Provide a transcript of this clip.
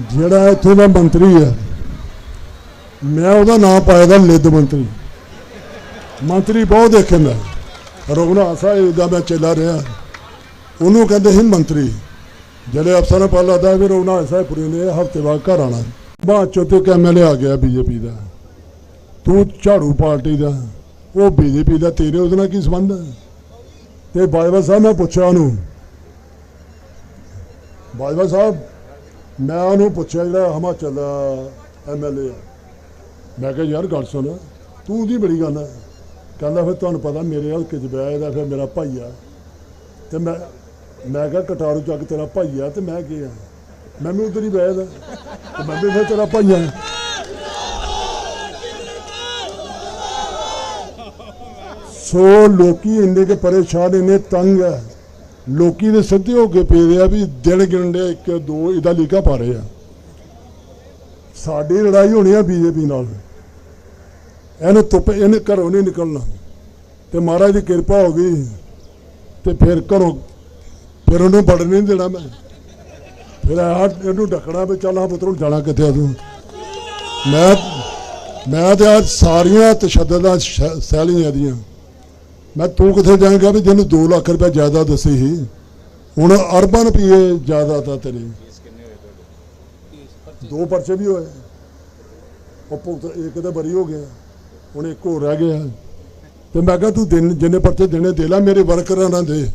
ਜਿਹੜਾ ਇੱਥੋਂ ਦਾ ਮੰਤਰੀ ਹੈ, ਮੈਂ ਉਹਦਾ ਨਾਮ ਪਾਇਆ ਦਾ ਲਿੱਦ ਮੰਤਰੀ। ਮੰਤਰੀ ਬਹੁਤ ਦੇਖੇ ਮੈਂ। ਰਘੁਨਾਥ ਸਾਹਿਬ ਦਾ ਮੈਂ ਚੇਲਾ ਰਿਹਾ। ਉਹਨੂੰ ਕਹਿੰਦੇ ਸੀ ਮੰਤਰੀ। ਜਿਹੜੇ ਅਫਸਰ ਨੇ ਪਤਾ ਲੱਗਦਾ ਵੀ ਰਘੁਨਾਥ ਸਾਹਿਬ ਪੁਰੀ ਨੇ, ਹਫ਼ਤੇ ਬਾਅਦ ਘਰ ਆਣਾ ਬਾਅਦ ਚੋਂ ਤੇ ਐਮਐਲਏ ਆ ਗਿਆ ਬੀਜੇਪੀ ਦਾ। ਤੂੰ ਝਾੜੂ ਪਾਰਟੀ ਦਾ, ਉਹ ਬੀਜੇਪੀ ਦਾ, ਤੇਰੇ ਉਹਦੇ ਨਾਲ ਕੀ ਸੰਬੰਧ ਹੈ? ਤੇ ਬਾਜਵਾ ਸਾਹਿਬ, ਮੈਂ ਪੁੱਛਿਆ ਉਹਨੂੰ। ਬਾਜਵਾ ਸਾਹਿਬ ਮੈਂ ਉਹਨੂੰ ਪੁੱਛਿਆ ਜਿਹੜਾ ਹਿਮਾਚਲ ਦਾ ਐਮਐਲਏ ਆ। ਮੈਂ ਕਿਹਾ, ਯਾਰ, ਗੱਲ ਸੁਣ, ਤੂੰ ਦੀ ਬੜੀ ਗੱਲ ਹੈ ਕਹਿੰਦਾ, ਫਿਰ ਤੁਹਾਨੂੰ ਪਤਾ ਮੇਰੇ ਹਲਕੇ 'ਚ ਵਿਆਹ ਇਹਦਾ, ਫਿਰ ਮੇਰਾ ਭਾਈ ਆ। ਤੇ ਮੈਂ ਮੈਂ ਕਿਹਾ, ਕਟਾਰੂ ਚੱਕ ਤੇਰਾ ਭਾਈ ਆ ਤੇ ਮੈਂ ਕੀ ਆ? ਮੈਂ ਵੀ ਉਧਰ ਹੀ ਵਿਆਹ ਦਾ ਤੇ ਮੈਂ ਵੀ ਫਿਰ ਤੇਰਾ ਭਾਈ ਆ। ਸੋ ਲੋਕੀ ਇੰਨੇ ਕੇ ਪਰੇਸ਼ਾਨ, ਇੰਨੇ ਤੰਗ ਹੈ ਲੋਕੀ ਦੇ ਸਿੱਧੇ ਹੋ ਕੇ ਪਏ ਦੇ ਆ ਵੀ ਦਿਨ ਗਿਣਦੇ ਇੱਕ, ਦੋ, ਇਹਦਾ ਲੀਕਾ ਪਾ ਰਹੇ ਆ। ਸਾਡੀ ਲੜਾਈ ਹੋਣੀ ਆ ਬੀਜੇਪੀ ਨਾਲ। ਇਹਨੂੰ ਧੁੱਪ ਇਹਨੇ ਘਰੋਂ ਨਹੀਂ ਨਿਕਲਣਾ। ਤੇ ਮਹਾਰਾਜ ਦੀ ਕਿਰਪਾ ਹੋ ਗਈ। ਤੇ ਫਿਰ ਘਰੋਂ, ਫਿਰ ਉਹਨੂੰ ਵੜਨ ਨਹੀਂ ਦੇਣਾ ਮੈਂ। ਫਿਰ ਆ ਇਹਨੂੰ ਡੱਕਣਾ ਵੀ ਚੱਲ ਆ ਪੁੱਤਰ ਜਾਣਾ ਕਿੱਥੇ ਆ ਤੂੰ? ਮੈਂ ਮੈਂ ਤੇ ਅੱਜ ਸਾਰੀਆਂ ਤਸ਼ੱਦਦਾਂ, ਸ਼- ਸ਼ੈਲੀਆਂ ਦੀਆਂ ਮੈਂ ਤੂੰ ਕਿੱਥੇ ਜਾਏਗਾ ਵੀ ਜਿਹਨੂੰ 2 ਲੱਖ ਰੁਪਏ ਜ਼ਿਆਦਾ ਦੱਸੀ ਸੀ? ਹੁਣ ਅਰਬਾਂ ਰੁਪਏ ਜ਼ਿਆਦਾ ਤਾਂ ਤੇਰੀ। ਦੋ ਪਰਚੇ ਵੀ ਹੋਏ। ਉਹ ਭੁਗਤ ਇੱਕ ਤਾਂ ਬਰੀ ਹੋ ਗਿਆ। ਹੁਣ ਇੱਕ ਹੋਰ ਰਹਿ ਗਿਆ। ਤੇ ਮੈਂ ਕਿਹਾ ਤੂੰ ਦਿਨ ਜਿੰਨੇ ਪਰਚੇ ਦੇਣੇ, ਦੇ ਲੈ, ਮੇਰੇ ਵਰਕਰਾਂ ਨਾਲ ਦੇ।